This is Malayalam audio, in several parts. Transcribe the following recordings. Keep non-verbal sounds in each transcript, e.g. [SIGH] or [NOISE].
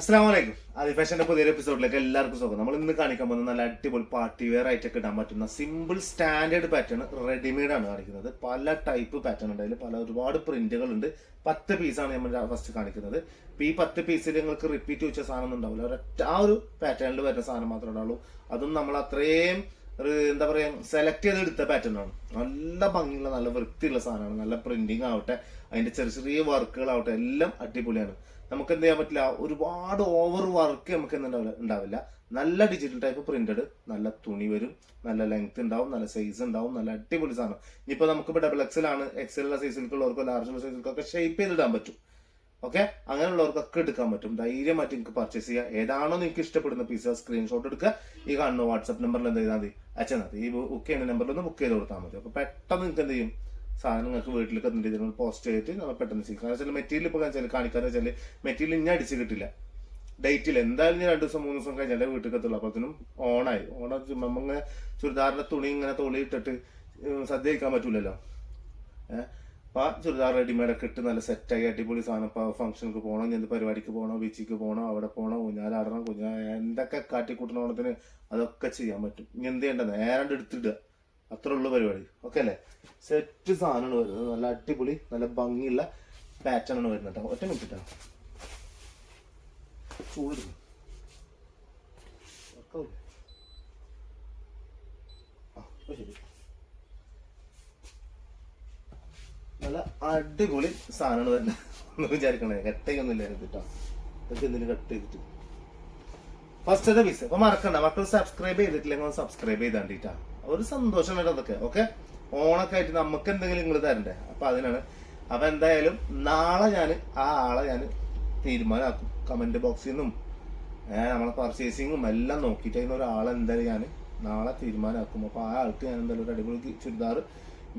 അസ്സാം വലൈക്കും ഫാഷന്റെ പുതിയൊരു എപ്പിസോഡിലേക്ക് എല്ലാവർക്കും സ്വാഗതം. നമ്മൾ ഇന്ന് കാണിക്കാൻ പോകുന്നത് നല്ല അടിപൊളി പാർട്ടി വെയർ ആയിട്ടൊക്കെ ഇടാൻ പറ്റുന്ന സിമ്പിൾ സ്റ്റാൻഡേർഡ് പാറ്റേൺ റെഡിമെയ്ഡ് ആണ് കാണിക്കുന്നത്. പല ടൈപ്പ് പാറ്റേൺ ഉണ്ട്. അതിൽ പല ഒരുപാട് പ്രിന്റുകൾ ഉണ്ട്. പത്ത് പീസാണ് നമ്മൾ ഫസ്റ്റ് കാണിക്കുന്നത്. ഈ പത്ത് പീസിൽ നിങ്ങൾക്ക് റിപ്പീറ്റ് വെച്ച സാധനം ഉണ്ടാവില്ല. ഒരൊറ്റ ആ ഒരു പാറ്റേണിൽ വരുന്ന സാധനം മാത്രമേ ഉണ്ടാവുള്ളൂ. അതും നമ്മൾ അത്രയും എന്താ പറയാ സെലക്ട് ചെയ്തെടുത്ത പാറ്റേൺ ആണ്. നല്ല ഭംഗിയുള്ള നല്ല വൃത്തിയുള്ള സാധനമാണ്. നല്ല പ്രിന്റിങ് ആവട്ടെ അതിന്റെ ചെറിയ ചെറിയ വർക്കുകൾ വർക്കുകളാവട്ടെ എല്ലാം അടിപൊളിയാണ്. നമുക്ക് എന്ത് ചെയ്യാൻ പറ്റില്ല? ഒരുപാട് ഓവർ വർക്ക് നമുക്ക് ഉണ്ടാവില്ല. നല്ല ഡിജിറ്റൽ ടൈപ്പ് പ്രിന്റഡ് നല്ല തുണി വരും നല്ല ലെങ്ത് ഉണ്ടാവും നല്ല സൈസ് ഉണ്ടാവും നല്ല അടിപൊളി സാധനം. ഇനിയിപ്പോ നമുക്കിപ്പോ ഡബിൾ എക്സൽ ആണ്. എക്സൽ ഉള്ള സൈസിലേക്കുള്ളവർക്കോ ലാർജ് സൈസിലേക്കൊക്കെ ഷേപ്പ് ചെയ്തിടാൻ പറ്റും. ഓക്കെ അങ്ങനെയുള്ളവർക്കൊക്കെ എടുക്കാൻ പറ്റും. ധൈര്യമായിട്ട് നിങ്ങൾക്ക് പർച്ചേസ് ചെയ്യാം. ഏതാണോ നിങ്ങൾക്ക് ഇഷ്ടപ്പെടുന്ന പീസ് സ്ക്രീൻഷോട്ട് എടുക്കുക. ഈ കാണുന്ന വാട്സ്ആപ്പ് നമ്പറിൽ എന്ത് ചെയ്താൽ മതി? അച്ഛൻ മതി. ഈ ബുക്ക് ചെയ്യുന്ന നമ്പറിൽ ഒന്ന് ബുക്ക് ചെയ്ത് കൊടുത്താൽ മതി. അപ്പൊ പെട്ടെന്ന് നിങ്ങൾക്ക് എന്ത് ചെയ്യും? സാധനം നിങ്ങൾക്ക് വീട്ടിലേക്ക് എന്ത് രീതിയിൽ പോസ്റ്റ് ചെയ്തിട്ട് നമ്മൾ പെട്ടെന്ന് ചെയ്യും. കാരണം വെച്ചാൽ മെറ്റീരിയൽ ഇപ്പോൾ വെച്ചാൽ കാണിക്കാന്ന് വെച്ചാൽ മെറ്റീരിയൽ ഇനി അടിച്ച് കിട്ടില്ല. ഡേറ്റിൽ എന്തായാലും ഞാൻ രണ്ടു ദിവസം മൂന്ന് ദിവസം കഴിഞ്ഞാലേ വീട്ടിൽ എത്തുള്ളൂ. അപ്പോഴത്തേനും ഓണായി ഓണം നമ്മങ്ങനെ ചുരിദാറിന്റെ തുണി ഇങ്ങനെ തൊളിയിട്ടിട്ട് സദ്യ കഴിക്കാൻ പറ്റൂലല്ലോ? ഏഹ് അപ്പൊ ആ ചുരിദാർ റെഡിമെയ്ഡൊക്കെ ഇട്ട് നല്ല സെറ്റായി അടിപൊളി സാധനം. ഇപ്പൊ ഫംഗ്ഷനിക്ക് പോകണം എന്ത് പരിപാടിക്ക് പോകണം ബീച്ചിക്ക് പോകണം അവിടെ പോകണം ഊഞ്ഞാലാടണം കുഞ്ഞാ എന്തൊക്കെ കാട്ടിക്കൂട്ടണ ഓണത്തിന് അതൊക്കെ ചെയ്യാൻ പറ്റും. ഇനി എന്ത് ചെയ്യണ്ട? നേരെ എടുത്തിടുക. അത്ര ഉള്ള പരിപാടി. ഓക്കെ അല്ലേ? സെറ്റ് സാധനമാണ് വരുന്നത്. നല്ല അടിപൊളി നല്ല ഭംഗിയുള്ള പാറ്റേൺ ആണ് വരുന്നത് കേട്ടോ. ഒറ്റ മിനിറ്റ് ശരി. നല്ല അടിപൊളി സാധനമാണ് വരുന്നത്. ഒന്ന് വിചാരിക്കണേ കട്ടയൊന്നും ഇല്ല കേട്ടോ. ഇതൊക്കെ എന്തിനു കട്ട് ചെയ്തിട്ട്? ഫസ്റ്റത്തെ പീസ് അപ്പൊ മറക്കണ്ട. മക്കൾ സബ്സ്ക്രൈബ് ചെയ്തിട്ടില്ലെങ്കിൽ സബ്സ്ക്രൈബ് ചെയ്താണ്ടിട്ടാ ഒരു സന്തോഷം വേണ്ട അതൊക്കെ ഓക്കെ ഓണൊക്കെ ആയിട്ട് നമുക്ക് എന്തെങ്കിലും നിങ്ങൾ തരണ്ടേ? അപ്പൊ അതിനാണ്. അപ്പൊ എന്തായാലും നാളെ ഞാൻ ആ ആളെ ഞാൻ തീരുമാനമാക്കും. കമന്റ് ബോക്സിൽ നിന്നും നമ്മളെ പർച്ചേസിങ്ങും എല്ലാം നോക്കിയിട്ട് അതിന് ഒരാളെ എന്തായാലും ഞാൻ നാളെ തീരുമാനമാക്കും. അപ്പൊ ആ ആൾക്ക് ഞാൻ എന്തായാലും ഒരു അടിപൊളി ചുരിദാർ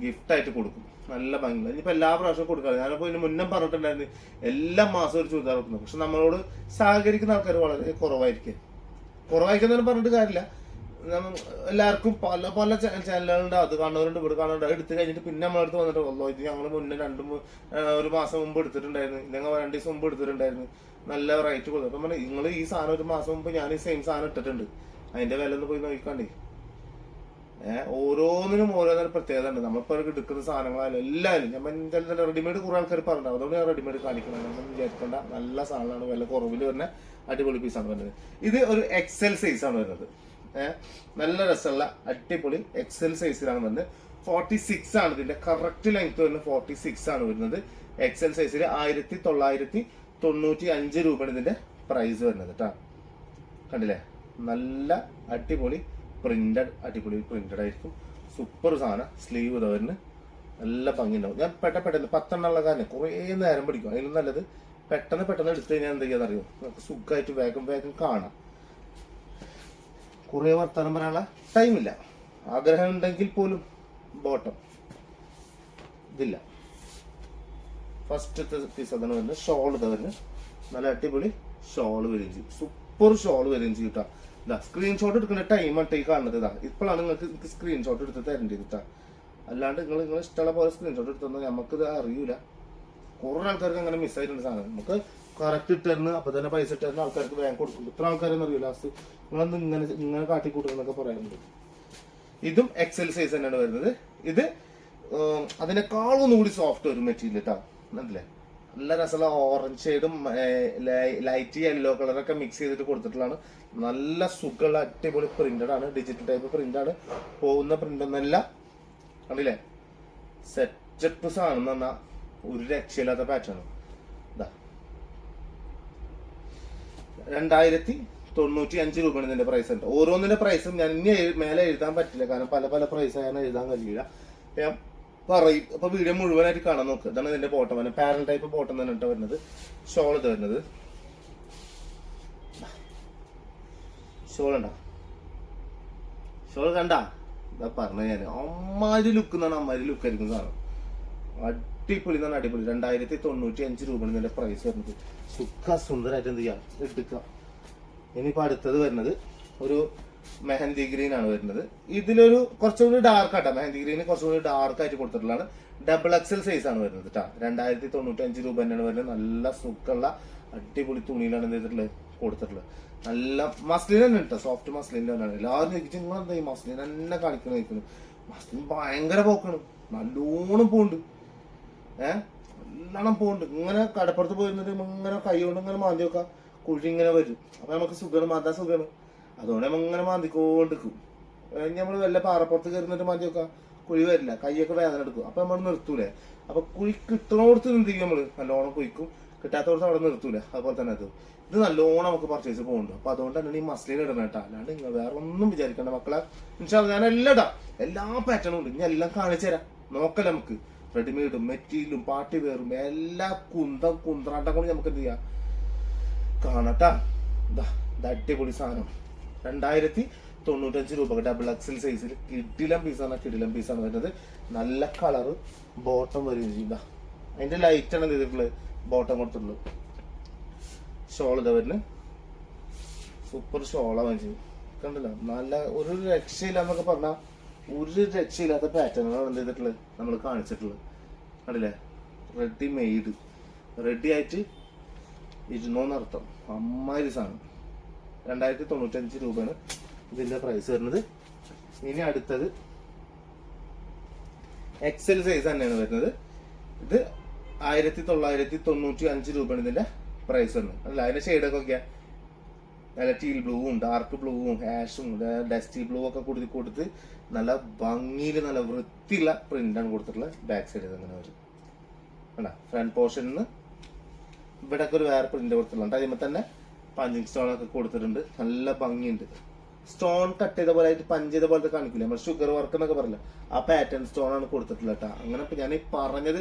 ഗിഫ്റ്റ് ആയിട്ട് കൊടുക്കും. നല്ല ഭംഗിയുള്ള ഇനിയിപ്പോൾ എല്ലാ പ്രാവശ്യവും കൊടുക്കാറ് ഞാനിപ്പോ ഇതിന് മുന്നേ പറഞ്ഞിട്ടുണ്ടായിരുന്നു എല്ലാ മാസവും ഒരു ചുരിദാർ കൊടുക്കുന്നു. പക്ഷെ നമ്മളോട് സഹകരിക്കുന്ന ആൾക്കാർ വളരെ കുറവായിരിക്കും. കുറവായിരിക്കുന്നതിന് പറഞ്ഞിട്ട് കാര്യമില്ല. എല്ലാവർക്കും പല പല ചാനലുകളുണ്ട്. അത് കാണുന്നവരുണ്ട് ഇവിടെ കാണുന്നുണ്ട് എടുത്തു കഴിഞ്ഞിട്ട് പിന്നെ നമ്മളടുത്ത് വന്നിട്ട് വന്നോ ഇത് ഞങ്ങൾ മുന്നേ രണ്ട് ഒരു മാസം മുമ്പ് എടുത്തിട്ടുണ്ടായിരുന്നു. ഇല്ലെങ്കിൽ രണ്ട് ദിവസം മുമ്പ് എടുത്തിട്ടുണ്ടായിരുന്നു. നല്ല റേറ്റ് കൊടുത്തു. അപ്പം നിങ്ങൾ ഈ സാധനം ഒരു മാസം മുമ്പ് ഞാൻ ഈ സെയിം സാധനം ഇട്ടിട്ടുണ്ട്. അതിന്റെ വില ഒന്ന് പോയി നോക്കിക്കണ്ടേ. ഏഹ് ഓരോന്നിനും ഓരോന്നിനും പ്രത്യേകത ഉണ്ട്. നമ്മളിപ്പോ എടുക്കുന്ന സാധനങ്ങളായാലും എല്ലാവരും ഞാൻ റെഡിമെയ്ഡ് കുറെ ആൾക്കാർ പറഞ്ഞു അതുകൊണ്ട് ഞാൻ റെഡിമെയ്ഡ് കാണിക്കണം. നമ്മൾ വിചാരിക്കേണ്ട. നല്ല സാധനമാണ്. വില കുറവിൽ വരുന്ന അടിപൊളി പീസാണ് വരുന്നത് ഇത് ഒരു എക്സൽ സൈസ് ആണ് വരുന്നത്. നല്ല രസമുള്ള അടിപൊളി എക്സൽ സൈസിലാണ് വരുന്നത്. ഫോർട്ടി സിക്സ് ആണ് ഇതിന്റെ. കറക്റ്റ് ലെങ്ത് വരുന്നത് ഫോർട്ടി സിക്സ് ആണ് വരുന്നത്. എക്സൽ സൈസിൽ ആയിരത്തി തൊള്ളായിരത്തി തൊണ്ണൂറ്റി അഞ്ച് രൂപയാണ് ഇതിന്റെ പ്രൈസ് വരുന്നത് കേട്ടോ കണ്ടില്ലേ? നല്ല അടിപൊളി പ്രിന്റഡ് അടിപൊളി പ്രിന്റഡ് ആയിരിക്കും. സൂപ്പർ സാധനം. സ്ലീവ് ഇതവരിന് നല്ല ഭംഗിയുണ്ടാവും. ഞാൻ പെട്ട പെട്ടെന്ന് പത്തെണ്ണം ഉള്ള കാരണം കുറേ നേരം പിടിക്കും. അതിലും നല്ലത് പെട്ടെന്ന് പെട്ടെന്ന് എടുത്തു കഴിഞ്ഞാൽ എന്ത് ചെയ്യാന്ന് അറിയോ? നമുക്ക് സുഖമായിട്ട് വേഗം വേഗം കാണാം. കുറേ വർത്തമാനം പറയാനുള്ള ടൈമില്ല ആഗ്രഹം ഉണ്ടെങ്കിൽ പോലും ബോട്ടം ഇതില്ല. ഫസ്റ്റത്തെ പീസ് അതാണ് വരുന്നത്. ഷോൾ ഇതാ വരുന്നത്. നല്ല അടിപൊളി ഷോൾ വരികയും ചെയ്യും. സൂപ്പർ ഷോൾ വരികയും ചെയ്യും കേട്ടോ ഇതാ സ്ക്രീൻഷോട്ട് എടുക്കുന്ന ടൈം ആയിട്ട് ഈ കാണുന്നത്. ഇതാ ഇപ്പോഴാണ് നിങ്ങൾക്ക് സ്ക്രീൻഷോട്ട് എടുത്ത് തരേണ്ടത് കേട്ടോ അല്ലാണ്ട് നിങ്ങൾ നിങ്ങൾ ഇഷ്ടമുള്ള പോലെ സ്ക്രീൻഷോട്ട് എടുത്തൊന്നും നമുക്കിത് അറിയൂല. കുറെ ആൾക്കാർക്ക് അങ്ങനെ മിസ്സായിട്ടുണ്ട് സാധനം. നമുക്ക് കറക്റ്റ് ഇട്ടായിരുന്നു അപ്പൊ തന്നെ പൈസ ഇട്ടായിരുന്നു ആൾക്കാർക്ക് ബാങ്ക് കൊടുക്കും. ഇത്ര ആൾക്കാരൊന്നും അറിയില്ല. ലാസ്റ്റ് നിങ്ങളൊന്ന് ഇങ്ങനെ ഇങ്ങനെ കാട്ടിക്കൂട്ടുന്നൊക്കെ പറയാറുണ്ട് ഇതും എക്സൽ സൈസ് തന്നെയാണ് വരുന്നത്. ഇത് അതിനേക്കാളും ഒന്നുകൂടി സോഫ്റ്റ് ഒരു മെറ്റീരിയൽ കേട്ടോ മനസ്സിലെ നല്ല രസമുള്ള ഓറഞ്ച് ഷെയ്ഡും ലൈറ്റ് യെല്ലോ കളറൊക്കെ മിക്സ് ചെയ്തിട്ട് കൊടുത്തിട്ടുള്ളതാണ്. നല്ല സുഖമുള്ള അടിപൊളി പ്രിന്റഡ് ആണ്. ഡിജിറ്റൽ ടൈപ്പ് പ്രിന്റ് ആണ്. പോകുന്ന പ്രിന്റ് ഒന്നല്ല കണ്ടില്ലേ? സെറ്റപ്പ് സാധനം എന്ന് പറഞ്ഞാൽ ഒരു രക്ഷയില്ലാത്ത പാറ്റേൺ ഇതാ രണ്ടായിരത്തി തൊണ്ണൂറ്റി അഞ്ച് രൂപയാണ് ഇതിന്റെ പ്രൈസ് ഉണ്ട് ഓരോന്നിന്റെ പ്രൈസും ഞാൻ ഇനി മേലെ എഴുതാൻ പറ്റില്ല. കാരണം പല പല പ്രൈസ് ഞാൻ എഴുതാൻ കഴിയില്ല ഞാൻ പറയും. അപ്പൊ വീഡിയോ മുഴുവനായിട്ട് കാണാൻ നോക്ക്. ഇതാണ് ഇതിന്റെ ബോട്ടം വരുന്നത് പാരൽ ടൈപ്പ് ബോട്ടം തന്നെ കേട്ടോ വരുന്നത്. ഷോൾ ഇത് വരുന്നത്. ഷോൾ ഉണ്ടോ ഷോൾ കണ്ട? ഇതാ പറഞ്ഞ ഞാൻ അമ്മാതിരി ലുക്ക് എന്നാണ് അമ്മാതിരി ലുക്ക് ആയിരിക്കും സാധനം. അടിപൊളി എന്നാണ് അടിപൊളി. രണ്ടായിരത്തി തൊണ്ണൂറ്റി അഞ്ച് ഇതിന്റെ പ്രൈസ് വരുന്നത്. സുഖ സുന്ദരമായിട്ട് എന്ത് ചെയ്യാം? എടുക്കാം. ഇനിയിപ്പോ അടുത്തത് വരുന്നത് ഒരു മെഹന്തി ഗ്രീൻ ആണ് വരുന്നത്. ഇതിലൊരു കുറച്ചുകൂടി ഡാർക്ക് ആട്ടോ. മെഹന്തി ഗ്രീന് കുറച്ചുകൂടി ഡാർക്ക് ആയിട്ട് കൊടുത്തിട്ടുള്ളതാണ്. ഡബിൾ എക്സൽ സൈസ് ആണ് വരുന്നത് കേട്ടോ രണ്ടായിരത്തി തൊണ്ണൂറ്റി അഞ്ച് രൂപ തന്നെയാണ് വരുന്നത്. നല്ല സുഖമുള്ള അടിപൊളി തുണിയിലാണ് എന്ത് ചെയ്തിട്ടുള്ളത് കൊടുത്തിട്ടുള്ളത്. നല്ല മസ്ലിൻ തന്നെ കേട്ടോ സോഫ്റ്റ് മസ്ലിൻ തന്നെയാണ്. എല്ലാവരും ചോദിച്ചു നിങ്ങൾ ഈ മസ്ലിൻ തന്നെ കാണിക്കണം? ചോദിക്കുന്നു. മസ്ലിൻ ഭയങ്കര പോക്കാണ്. നല്ലോണം പോണ്ട് ഏഹ് നല്ലോണം പോണ്ട് ഇങ്ങനെ കടപ്പുറത്ത് പോയിരുന്നിട്ട് ഇങ്ങനെ കൈ കൊണ്ട് ഇങ്ങനെ മാന്തി വെക്കാം. കുഴി ഇങ്ങനെ വരും. അപ്പൊ നമുക്ക് സുഖമാണ് മാന്താൻ സുഖമാണ് അതുകൊണ്ട് നമ്മൾ ഇങ്ങനെ മാന്തിക്കൊണ്ടിരിക്കും. നമ്മൾ വല്ല പാറപ്പുറത്ത് കയറുന്നിട്ട് മാന്തി വെക്കാം. കുഴി വരില്ല. കൈയൊക്കെ വേദന എടുക്കും. അപ്പൊ നമ്മൾ നിർത്തൂലേ. അപ്പൊ കുഴി കിട്ടണോടത്ത് എന്ത് ചെയ്യും നമ്മൾ? നല്ലോണം കുഴിക്കും. കിട്ടാത്തടത്ത് അവിടെ നിർത്തൂല. അതുപോലെ തന്നെ അത്. ഇത് നല്ലോണം നമുക്ക് പർച്ചേസ് പോകുന്നുണ്ട് അപ്പൊ അതുകൊണ്ട് തന്നെ ഈ മസ്ലിൻ ഇടണം കേട്ടോ. അല്ലാണ്ട് നിങ്ങൾ വേറെ ഒന്നും വിചാരിക്കണ്ട മക്കളെ. ഞാൻ എല്ലാം ഇടാം. എല്ലാ പാറ്റേണും ഉണ്ട്. ഞാൻ എല്ലാം കാണിച്ചു തരാം. നോക്കല്ല നമുക്ക്. റെഡിമെയ്ഡും മെറ്റീരിയലും പാർട്ടി വെയറും എല്ലാ കുന്തം കുന്ത്രാട്ടം കൊണ്ട് നമുക്ക് എന്ത് ചെയ്യാം? കാണട്ടാ. അടിപൊളി സാധനം. രണ്ടായിരത്തി തൊണ്ണൂറ്റഞ്ച് രൂപ. ഡബിൾ എക്സൽ സൈസിൽ കിടിലം പീസാണ് കിടിലം പീസാണ് വരുന്നത്. നല്ല കളറ് ബോട്ടം വരികയും ചെയ്യും. അതിന്റെ ലൈറ്റ് ആണ് ചെയ്തിട്ടുള്ളത് ബോട്ടം കൊടുത്തിട്ടുള്ളൂ ഷോൾ ഇതാ വരുന്നത്. സൂപ്പർ ഷോളാണ് ചെയ്യും കണ്ടല്ലോ? നല്ല ഒരു രക്ഷയില്ല എന്നൊക്കെ പറഞ്ഞാൽ ഒരു രക്ഷയില്ലാത്ത പാറ്റേണാണ് എന്ത് ചെയ്തിട്ടുള്ളത് നമ്മൾ കാണിച്ചിട്ടുള്ളത്. കണ്ടില്ലേ? റെഡി മെയ്ഡ് റെഡി ആയിട്ട് ഇരുന്നോന്നർത്ഥം അമ്മാതിരി സാധനം. രണ്ടായിരത്തി തൊണ്ണൂറ്റഞ്ച് രൂപയാണ് ഇതിന്റെ പ്രൈസ് വരുന്നത്. ഇനി അടുത്തത് എക്സൽ സൈസ് തന്നെയാണ് വരുന്നത്. ഇത് ആയിരത്തി തൊള്ളായിരത്തി തൊണ്ണൂറ്റി അഞ്ച് രൂപയാണ് ഇതിന്റെ പ്രൈസ് വരുന്നത്. അല്ല അതിന്റെ ഷെയ്ഡൊക്കെ നോക്കിയാ. നല്ല ടീൽ ബ്ലൂവും ഡാർക്ക് ബ്ലൂവും ഹാഷും ഡസ്റ്റി ബ്ലൂ ഒക്കെ കൊടുത്ത് കൊടുത്ത് നല്ല ഭംഗിയിൽ നല്ല വൃത്തിയുള്ള പ്രിന്റാണ് കൊടുത്തിട്ടുള്ളത് ബാക്ക് സൈഡിൽ അങ്ങനെ വരും. അല്ല ഫ്രണ്ട് പോർഷനിൽ നിന്ന് ഇവിടെ ഒക്കെ ഒരു വേറെ പ്രിന്റ് കൊടുത്തിട്ടുണ്ട് അതിമ്മ തന്നെ പഞ്ചിങ് സ്റ്റോൺ ഒക്കെ കൊടുത്തിട്ടുണ്ട്. നല്ല ഭംഗിയുണ്ട്. സ്റ്റോൺ കട്ട് ചെയ്ത പോലെ ആയിട്ട് പഞ്ച് ചെയ്ത പോലത്തെ കാണിക്കില്ല നമ്മൾ ഷുഗർ വർക്ക് എന്നൊക്കെ പറയില്ല? ആ പാറ്റേൺ സ്റ്റോൺ ആണ് കൊടുത്തിട്ടുള്ളത് കേട്ടോ അങ്ങനെ ഞാൻ ഈ പറഞ്ഞത്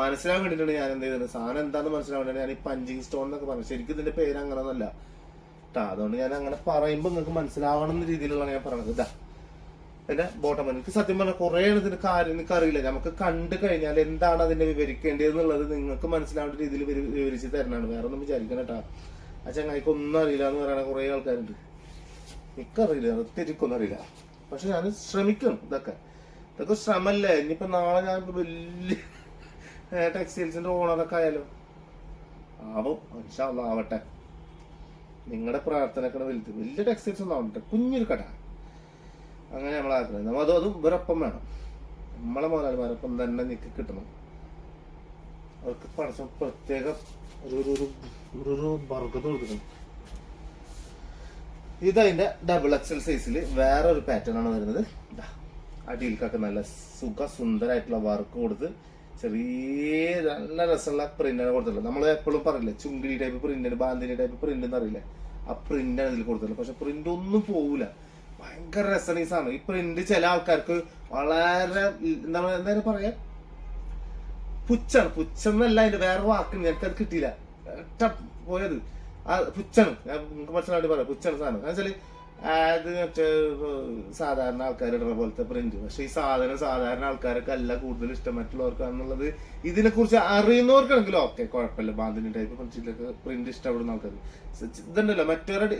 മനസ്സിലാൻ വേണ്ടിയിട്ടാണ് ഞാൻ എന്ത് ചെയ്തത്. സാധനം എന്താണെന്ന് മനസ്സിലാൻ ഞാൻ ഈ പഞ്ചിങ് സ്റ്റോൺ എന്നൊക്കെ പറഞ്ഞു ശരിക്കും ഇതിന്റെ പേര് അങ്ങനെയൊന്നല്ല കേട്ടോ അതുകൊണ്ട് ഞാൻ അങ്ങനെ പറയുമ്പോൾ നിങ്ങൾക്ക് മനസ്സിലാവണം എന്ന രീതിയിലുള്ളതാണ് ഞാൻ പറഞ്ഞത് ഇതാ. എന്റെ ബോട്ടം എനിക്ക് സത്യം പറഞ്ഞാൽ കുറേ ഇതിന്റെ കാര്യം എനിക്ക് അറിയില്ല. നമുക്ക് കണ്ടു കഴിഞ്ഞാൽ എന്താണ് അതിനെ വിവരിക്കേണ്ടത് എന്നുള്ളത് നിങ്ങൾക്ക് മനസ്സിലാവേണ്ട രീതിയിൽ വിവരി- വിവരിച്ച് തരണാണ്. വേറെ ഒന്നും വിചാരിക്കണം കേട്ടാ ആ ചങ്ങായിക്ക് ഒന്നും അറിയില്ല എന്ന് പറയുന്ന കുറേ ആൾക്കാരുണ്ട്. എനിക്കറിയില്ല. തിരിക്കൊന്നും അറിയില്ല. പക്ഷെ ഞാൻ ശ്രമിക്കും ഇതൊക്കെ. ഇതൊക്കെ ശ്രമല്ലേ? ഇനിയിപ്പോ നാളെ ഞാൻ വലിയ ടെക്സ്റ്റൈൽസിന്റെ ഓണറൊക്കെ ആയാലോ? ആവും. ആവട്ടെ. നിങ്ങളുടെ പ്രാർത്ഥനക്കാണ് വലുത്. വലിയ ടെക്സ്റ്റൈൽസ് ഒന്നും ആവുന്നുണ്ട് കുഞ്ഞൊരു കട. അങ്ങനെ നമ്മൾ ആഗ്രഹം നമ്മൾ അതും അതും ഇവരൊപ്പം വേണം. നമ്മളെ മുതലാളിമാരൊപ്പം തന്നെ നിക്ക് കിട്ടണം. അവർക്ക് പടച്ചം പ്രത്യേക ഒരു ഒരു ഒരു വർഗത്ത് കൊടുക്കണം ഡബിൾ എക്സൽ സൈസിൽ വേറെ ഒരു പാറ്റേൺ ആണ് വരുന്നത്. അടിയിൽക്കൊക്കെ നല്ല സുഖ സുന്ദരമായിട്ടുള്ള വർക്ക് കൊടുത്ത് ചെറിയ നല്ല രസമുള്ള പ്രിന്റാണ് കൊടുത്തിട്ടുള്ളത്. നമ്മൾ എപ്പോഴും പറയില്ലേ Chungidi type print Bandhani type print എന്നറിയില്ലേ ആ പ്രിന്റാണ് ഇതിൽ കൊടുത്തിട്ടുള്ളത്. പക്ഷെ പ്രിന്റ് ഒന്നും പോവില്ല ഭയങ്കര രസമാണ് ഈ ഈ പ്രിന്റ് ചില ആൾക്കാർക്ക് വളരെ എന്താ പറയാ എന്തായാലും പറയാ? പുച്ചാണ് പുച്ഛം അതിന്റെ വേറെ വാക്കുണ്ട് എനിക്കത് കിട്ടിയില്ല. ഒറ്റ പോയത്. ആ പുച്ചാണ് ഞാൻ നിങ്ങൾക്ക് മനസ്സിലായിട്ട് പറയാം. പുച്ചാണ് സാധനം. എന്ന് വെച്ചാൽ അത് മറ്റേ സാധാരണ ആൾക്കാർ ഇടുന്ന പോലത്തെ പ്രിന്റ് പക്ഷെ ഈ സാധനം സാധാരണ ആൾക്കാരൊക്കെ അല്ല കൂടുതൽ ഇഷ്ടം. മറ്റുള്ളവർക്കാണെന്നുള്ളത് ഇതിനെ കുറിച്ച് അറിയുന്നവർക്കാണെങ്കിലും ഓക്കെ കുഴപ്പമില്ല. ബാന്തിനി ടൈപ്പ് പ്രിന്റിലൊക്കെ പ്രിന്റ് ഇഷ്ടപ്പെടുന്ന ആൾക്കാർ ഇതുണ്ടല്ലോ. മറ്റവരുടെ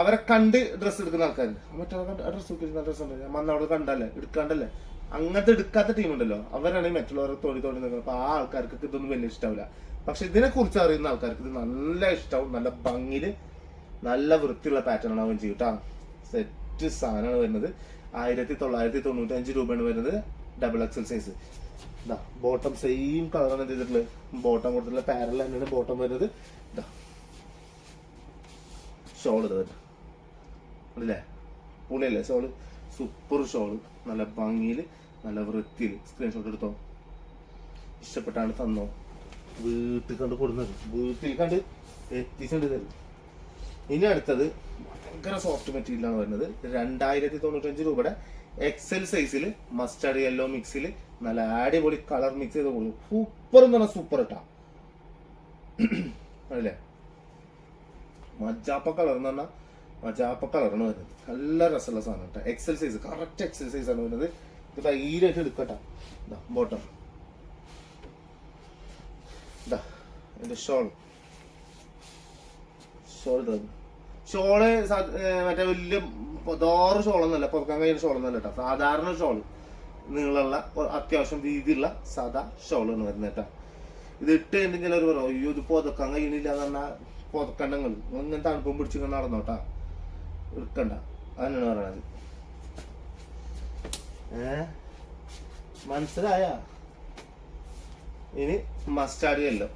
അവരെ കണ്ട് ഡ്രസ്സ് എടുക്കുന്ന ആൾക്കാർ മറ്റവരെ കണ്ട് ഡ്രസ്സ് എടുക്കുന്ന ഡ്രസ്സ് ഉണ്ടല്ലോ. ഞാൻ അവിടെ കണ്ടല്ലേ എടുക്കാണ്ടല്ലേ. അങ്ങനത്തെ എടുക്കാത്ത ടീമുണ്ടല്ലോ അവരാണ് ഈ മറ്റുള്ളവരെ തോണി തോണി നിൽക്കുന്നത്. അപ്പൊ ആ ആൾക്കാർക്ക് ഇതൊന്നും വലിയ ഇഷ്ടാവില്ല. പക്ഷെ ഇതിനെ കുറിച്ച് അറിയുന്ന ആൾക്കാർക്ക് ഇത് നല്ല ഇഷ്ടവും നല്ല ഭംഗിയിൽ നല്ല വൃത്തിയുള്ള പാറ്റേൺ ആണ് അവൻ ചെയ്യും കേട്ടോ സെറ്റ് സാധനമാണ് വരുന്നത്. ആയിരത്തി തൊള്ളായിരത്തി തൊണ്ണൂറ്റി അഞ്ച് രൂപയാണ് വരുന്നത് ഡബിൾ എക്സൽ സൈസ് ഇതാ ബോട്ടം സെയിം കളറാണ് എന്ത് ചെയ്തിട്ടുള്ളത്? ബോട്ടം കൊടുത്തിട്ടുള്ള പാരൽ തന്നെയാണ് ബോട്ടം വരുന്നത്. ഇതാ ഷോൾ ഇത് അല്ലേ പുളിയല്ലേ ഷോൾ സൂപ്പർ ഷോൾ നല്ല ഭംഗിയിൽ നല്ല വൃത്തിയിൽ സ്ക്രീൻഷോട്ട് എടുത്തോ. ഇഷ്ടപ്പെട്ടാണ് തന്നോ. വീട്ടിൽ കണ്ട് കൊടുക്കുന്നത് വീട്ടിൽ കണ്ട് എത്തിച്ചുകൊണ്ട് തരും ഇനി അടുത്തത് ഭയങ്കര സോഫ്റ്റ് മെറ്റീരിയൽ ആണ് വരുന്നത്. രണ്ടായിരത്തി തൊണ്ണൂറ്റഞ്ച് രൂപയുടെ എക്സൽ സൈസിൽ മസ്റ്റർഡ് യെല്ലോ മിക്സിൽ നല്ല അടിപൊളി കളർ മിക്സ് ചെയ്ത് കൊടുക്കും. സൂപ്പർ എന്ന് പറഞ്ഞാൽ സൂപ്പർ ഇട്ടാ. [CLEARS THROAT] അല്ലേ? മജാപ്പ കളർ എന്ന് പറഞ്ഞാൽ മജാപ്പ കളറാണ് വരുന്നത്. നല്ല രസമുള്ള സാധനം കേട്ടോ. XL size correct XL size ആണ് വരുന്നത്. ഇത് ഭയങ്കരമായിട്ട് എടുക്കട്ടെ. ബോട്ടം ഇതാ എന്റെ ഷോൾ ഷോൾ തന്നു ഷോൾ മറ്റേ വലിയ ദോറ് ഷോളൊന്നല്ല പുറക്കാൻ കഴിയുന്ന ഷോളൊന്നല്ല കേട്ടോ. സാധാരണ ഷോൾ. നീളമുള്ള അത്യാവശ്യം വീതിയുള്ള സാധാ ഷോളാണ് വരുന്നത് കേട്ടോ. ഇത് ഇട്ട് കഴിഞ്ഞാൽ ചിലർ പറയും അയ്യോ ഇത് പുതക്കാൻ കഴിയണില്ല എന്ന് പറഞ്ഞാൽ പുതക്കണ്ടെങ്കിൽ ഇങ്ങനെ തണുപ്പും പിടിച്ചു നടന്നോട്ടാ എടുക്കണ്ട. അതന്നെയാണ് പറയണത്? ഏ? മനസ്സിലായ? ഇനി മസ്റ്റാർഡ് ചെല്ലോ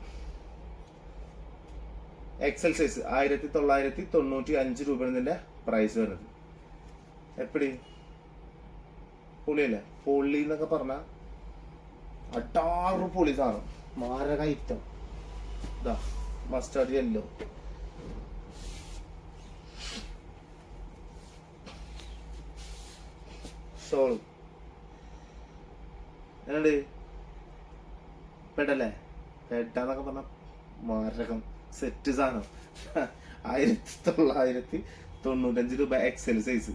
എക്സൽ സൈസ് ആയിരത്തി തൊള്ളായിരത്തി തൊണ്ണൂറ്റി അഞ്ച് രൂപയാണ് ഇതിന്റെ പ്രൈസ് വരുന്നത്. എപ്പടി? പുളിയല്ലേ? പുള്ളി എന്നൊക്കെ പറഞ്ഞ അട്ടാറ് പുളി സാധനം. മാരക ഐറ്റം ഇതാ മസ്റ്റാർഡ് യെല്ലോ ഷോൾ എന്നുണ്ട് പെടല്ലേ? പെട്ടെന്നൊക്കെ പറഞ്ഞ മാരകം. സെറ്റ് സാധനം. ആയിരത്തി തൊള്ളായിരത്തി തൊണ്ണൂറ്റഞ്ച് രൂപ എക്സൽ സൈസ്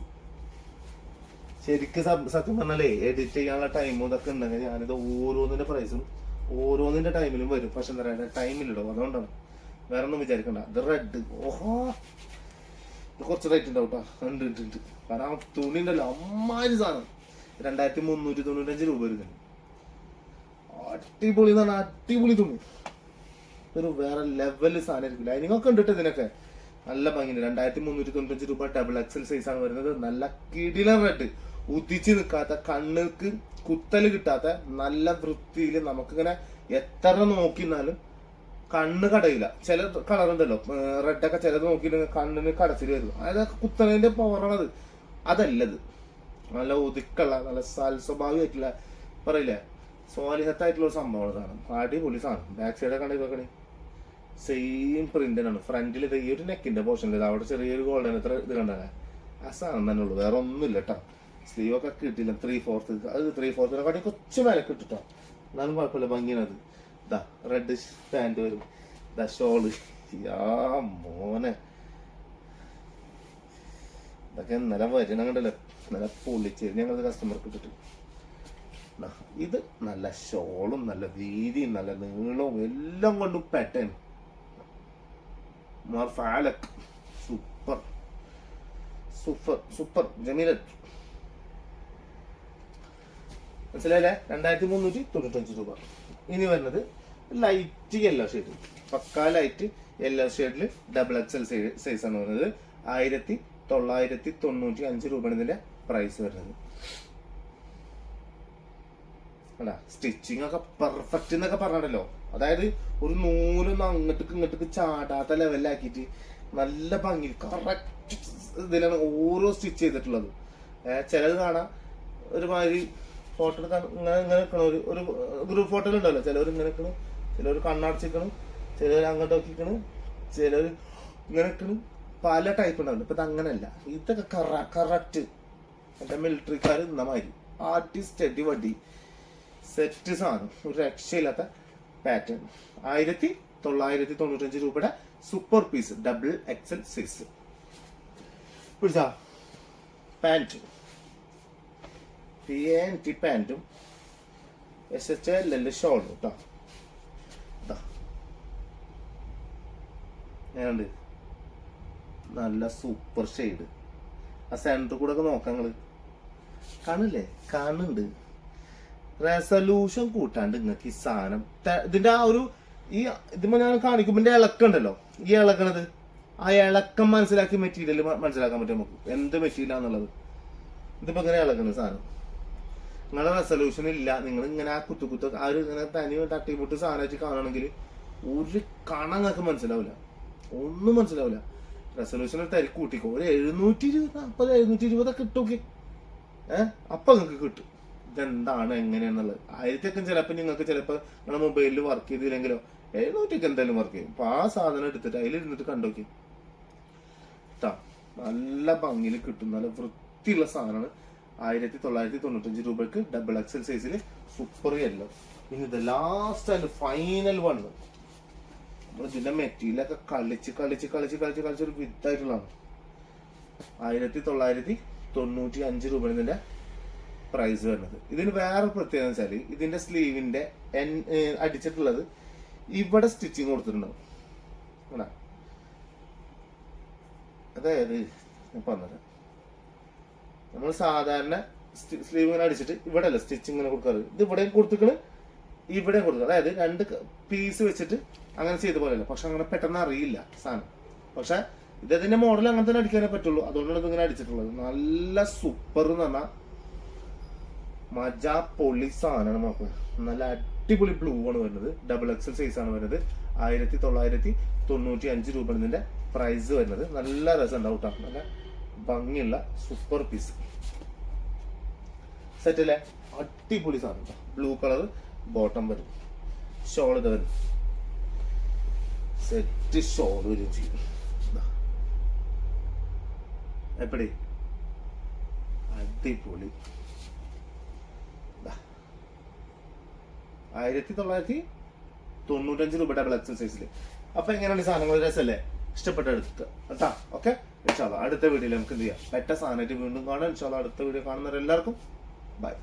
ശരിക്ക് സത്യം പറഞ്ഞാലേ എഡിറ്റ് ചെയ്യാനുള്ള ടൈമും ഇതൊക്കെ ഉണ്ടെങ്കിൽ ഞാനിത് ഓരോന്നിന്റെ പ്രൈസും ഓരോന്നിന്റെ ടൈമിലും വരും. പക്ഷെ എന്താ പറയുക ടൈമിലിടും അതുകൊണ്ടാണ്. വേറെ ഒന്നും വിചാരിക്കണ്ട. ഇത് റെഡ് ഓഹോ. കുറച്ച് റേറ്റ് ഉണ്ടാവും ഉണ്ട് ഉണ്ട് ഉണ്ട്. കാരണം തുണി ഉണ്ടല്ലോ അമ്മാതിരി സാധനം. രണ്ടായിരത്തി മുന്നൂറ്റി തൊണ്ണൂറ്റഞ്ച് രൂപ വരുന്നുണ്ട്. അടിപൊളി എന്നാണ് അടിപൊളി തുണി. ഒരു വേറെ ലെവലിൽ സാധനം ലൈനിങ്ങൊക്കെ ഉണ്ട് കേട്ടോ ഇതിനൊക്കെ. നല്ല ഭംഗിയുണ്ട്. രണ്ടായിരത്തി മുന്നൂറ്റി തൊണ്ണൂറ്റഞ്ച് രൂപ ഡബിൾ എക്സൽ സൈസ് ആണ് വരുന്നത്. നല്ല കിടിലൻ റെഡ് ഉദിച്ച് നിൽക്കാത്ത കണ്ണുക്ക് കുത്തൽ കിട്ടാത്ത നല്ല വൃത്തിയിൽ നമുക്കിങ്ങനെ എത്ര നോക്കിന്നാലും കണ്ണ് കടയില്ല. ചില കളർ ഉണ്ടല്ലോ. റെഡൊക്കെ ചിലത് നോക്കിയില്ലെങ്കിൽ കണ്ണിന് കടച്ചിൽ വരും. അതൊക്കെ കുത്തണതിന്റെ പവറാണത് അതല്ലത്. നല്ല ഒതുക്കുള്ള നല്ല സൽസ്വഭാവിയായിട്ടുള്ള പറയില്ലേ? സ്വാലിഹത്തായിട്ടുള്ള ഒരു സംഭവമാണ് സാധനം. അടിപൊളി സാധനം. ബാക്ക് സൈഡ് കണ്ടു നോക്കണേ സെയിം പ്രിന്റിനാണ് ഫ്രണ്ടിൽ ഇത് ഈ ഒരു നെക്കിന്റെ പോർഷനിൽ അവിടെ ചെറിയൊരു ഗോൾഡൻ എത്ര ഇത് കണ്ടേ ആ സാധനം തന്നെ ഉള്ളൂ. വേറെ ഒന്നുമില്ല കേട്ടോ സ്ലീവ് ഒക്കെ കിട്ടില്ല ത്രീ ഫോർത്ത് അത് ത്രീ ഫോർത്തിനെ കാട്ടി കൊച്ചു വില കിട്ടിട്ടോ എന്നാലും കുഴപ്പമില്ല ഭംഗിയാണത് ഇതാ റെഡ് പാന്റ് വരും. ഇതാ ഷോൾ യാ മോനെ. ഇതൊക്കെ ഇന്നലെ വരണം കണ്ടല്ലോ. ഇന്നലെ പൊളിച്ചേരി ഞങ്ങൾ കസ്റ്റമർക്ക് ഇട്ടിട്ട്. ഇത് നല്ല ഷോളും നല്ല വീതിയും നല്ല നീളവും എല്ലാം കൊണ്ടും പെട്ടൻ ഫാലക് സൂപ്പർ സൂപ്പർ സൂപ്പർ ജമീലത്ത് മനസ്സിലായില്ലേ? രണ്ടായിരത്തി മുന്നൂറ്റി തൊണ്ണൂറ്റഞ്ച് രൂപ. ഇനി വരുന്നത് ലൈറ്റ് യെല്ലോ ഷെയ്ഡ് പക്കാ ലൈറ്റ് യെല്ലോ ഷെയ്ഡിൽ ഡബിൾ എക്സ് എൽ സൈസ് ആണ് പറയുന്നത് ആയിരത്തി തൊള്ളായിരത്തി തൊണ്ണൂറ്റി അഞ്ച് രൂപയാണ് ഇതിന്റെ പ്രൈസ് വരുന്നത്. അല്ല സ്റ്റിച്ചിങ് ഒക്കെ പെർഫെക്റ്റ് എന്നൊക്കെ പറഞ്ഞല്ലോ അതായത് ഒരു നൂലൊന്നും അങ്ങോട്ടേക്ക് ഇങ്ങോട്ടേക്ക് ചാടാത്ത ലെവലിലാക്കിയിട്ട് നല്ല ഭംഗി കറക്റ്റ് ഇതിലാണ് ഓരോ സ്റ്റിച്ച് ചെയ്തിട്ടുള്ളത്. ചിലത് കാണാം ഒരുമാതിരി ഫോട്ടോ എടുക്കാൻ ഇങ്ങനെ ഇങ്ങനെ നിൽക്കണ ഒരു ഒരു ഗ്രൂപ്പ് ഫോട്ടോയിൽ ഉണ്ടല്ലോ. ചിലവർ ഇങ്ങനെ നിൽക്കണം ചിലവർ കണ്ണടച്ചിരിക്കണം ചിലവർ അങ്ങോട്ട് നോക്കിക്കണം ചിലവർ ഇങ്ങനെ നിൽക്കണം പല ടൈപ്പ് ഉണ്ടാവില്ല? ഇപ്പൊ അങ്ങനെയല്ല. ഇതൊക്കെ കറ കറക്റ്റ് എന്റെ മിലിറ്ററിക്കാർ ഇന്ന മാതിരി ആർട്ടിസ്റ്റ് അടിപടി സെറ്റ് സാധനം. ഒരു രക്ഷയില്ലാത്ത പാറ്റേൺ. ആയിരത്തി തൊള്ളായിരത്തി തൊണ്ണൂറ്റഞ്ച് രൂപയുടെ super piece double XL size. പിടിച്ചാ? പാന്റ് പി എൻ ടി പാന്റും എസ് എച്ച് എൽ എൽ ഷോളും കേട്ടോ. ഞാനുണ്ട് നല്ല സൂപ്പർ ഷെയ്ഡ്. ആ സെന്റർ കൂടെ ഒക്കെ നോക്കാം നിങ്ങൾ കാണില്ലേ കാണുന്നുണ്ട് റെസൊല്യൂഷൻ കൂട്ടാണ്ട് നിങ്ങൾക്ക് ഈ സാധനം. ഇതിന്റെ ആ ഒരു ഈ ഇതിപ്പോ ഞാൻ കാണിക്കുമ്പോൾ ഇതിന്റെ ഇളക്കുണ്ടല്ലോ. ഈ ഇളക്കണത്. ആ ഇളക്കം മനസ്സിലാക്കി മെറ്റീരിയൽ മനസ്സിലാക്കാൻ പറ്റും നമുക്ക്. എന്ത് മെറ്റീരിയൽ ആണെന്നുള്ളത് ഇതിപ്പോ ഇങ്ങനെ ഇളക്കുന്ന സാധനം. നിങ്ങളുടെ റെസൊല്യൂഷൻ ഇല്ല. നിങ്ങൾ ഇങ്ങനെ ആ കുത്തു കുത്തു ആ ഒരു ഇങ്ങനെ തനി തട്ടിമുട്ട് സാധനമായിട്ട് കാണണമെങ്കിൽ ഒരു കണ നിങ്ങൾക്ക് മനസ്സിലാവില്ല. ഒന്നും മനസ്സിലാവില്ല. റെസൊല്യൂഷൻ തരി കൂട്ടിക്കോ. ഒരു എഴുന്നൂറ്റി ഇരുപത് നാൽപ്പത് എഴുന്നൂറ്റി ഇരുപതൊക്കെ കിട്ടുമൊക്കെ ഏഹ് അപ്പൊ നിങ്ങൾക്ക് കിട്ടും. ഇതെന്താണ് എങ്ങനെയാന്നുള്ളത് ആയിരത്തിയൊക്കെ ചിലപ്പോൾ നിങ്ങൾക്ക് ചിലപ്പോൾ നിങ്ങളുടെ മൊബൈലിൽ വർക്ക് ചെയ്തില്ലെങ്കിലോ എഴുന്നൂറ്റൊക്കെ എന്തായാലും വർക്ക് ചെയ്യും. അപ്പൊ ആ സാധനം എടുത്തിട്ട് അതിലിരുന്നിട്ട് കണ്ടോക്കി നല്ല ഭംഗിയിൽ കിട്ടും. നല്ല വൃത്തിയുള്ള സാധനമാണ്. ആയിരത്തി തൊള്ളായിരത്തി തൊണ്ണൂറ്റഞ്ച് രൂപയ്ക്ക് ഡബിൾ എക്സൽ സൈസിൽ സൂപ്പർ യെല്ലോ ഇനി ഇത് ലാസ്റ്റ് ആൻഡ് ഫൈനൽ വൺ നമ്മൾ ഇതിന്റെ മെറ്റീരിയലൊക്കെ കളിച്ച് കളിച്ച് കളിച്ച് കളിച്ച് കളിച്ച് ഒരു വിത്തായിട്ടുള്ളതാണ്. ആയിരത്തി തൊള്ളായിരത്തി തൊണ്ണൂറ്റി അഞ്ച് രൂപ പ്രൈസ് വരുന്നത്. ഇതിന് വേറെ പ്രത്യേകത വെച്ചാൽ ഇതിന്റെ സ്ലീവിന്റെ എൻ അടിച്ചിട്ടുള്ളത് ഇവിടെ സ്റ്റിച്ചിങ് കൊടുത്തിട്ടുണ്ടാവും? അതായത് പറഞ്ഞത് നമ്മൾ സാധാരണ സ്ലീവ് ഇങ്ങനെ അടിച്ചിട്ട് ഇവിടെ അല്ല സ്റ്റിച്ചിങ് ഇങ്ങനെ കൊടുക്കാറ്? ഇത് ഇവിടെ കൊടുത്തിക്കണ് ഇവിടെ കൊടുക്കുക അതായത് രണ്ട് പീസ് വെച്ചിട്ട് അങ്ങനെ ചെയ്ത പോലെയല്ല. പക്ഷെ അങ്ങനെ പെട്ടെന്ന് അറിയില്ല സാധനം. പക്ഷെ ഇതതിന്റെ മോഡൽ അങ്ങനെ തന്നെ അടിക്കാനേ പറ്റുള്ളൂ. അതുകൊണ്ടാണ് ഇങ്ങനെ അടിച്ചിട്ടുള്ളത്. നല്ല സൂപ്പർ എന്ന് പറഞ്ഞാൽ മജാ പൊളി സാധനമാണ് മാപ്പ്. നല്ല അടിപൊളി ബ്ലൂ ആണ് വരുന്നത്. ഡബിൾ എക്സൽ സൈസ് ആണ് വരുന്നത്. ആയിരത്തി തൊള്ളായിരത്തി തൊണ്ണൂറ്റി അഞ്ച് രൂപ ഇതിന്റെ പ്രൈസ് വരുന്നത്. നല്ല രസം ഉണ്ടാവും നല്ല ഭംഗിയുള്ള സൂപ്പർ പീസ് സെറ്റല്ലേ അടിപൊളി സാധനം ബ്ലൂ കളർ ബോട്ടം വരും. ഷോൾ ഇത് വരും. സെറ്റ് ഷോൾ വരും ചെയ്യും. എപ്പടി? അടിപൊളി. ആയിരത്തി തൊള്ളായിരത്തി തൊണ്ണൂറ്റഞ്ച് രൂപ ഡബിൾ എക്സൽ സൈസിൽ അപ്പൊ എങ്ങനെയാണ് സാധനങ്ങൾ രസമല്ലേ ഇഷ്ടപ്പെട്ട എടുക്കുക കേട്ടാ? ഓക്കെ അടുത്ത വീഡിയോയിൽ നമുക്ക് എന്ത് ചെയ്യാം? പെട്ട സാധനമായിട്ട് വീണ്ടും കാണാം. അടുത്ത വീഡിയോ കാണുന്നവരെല്ലാവർക്കും. ബൈ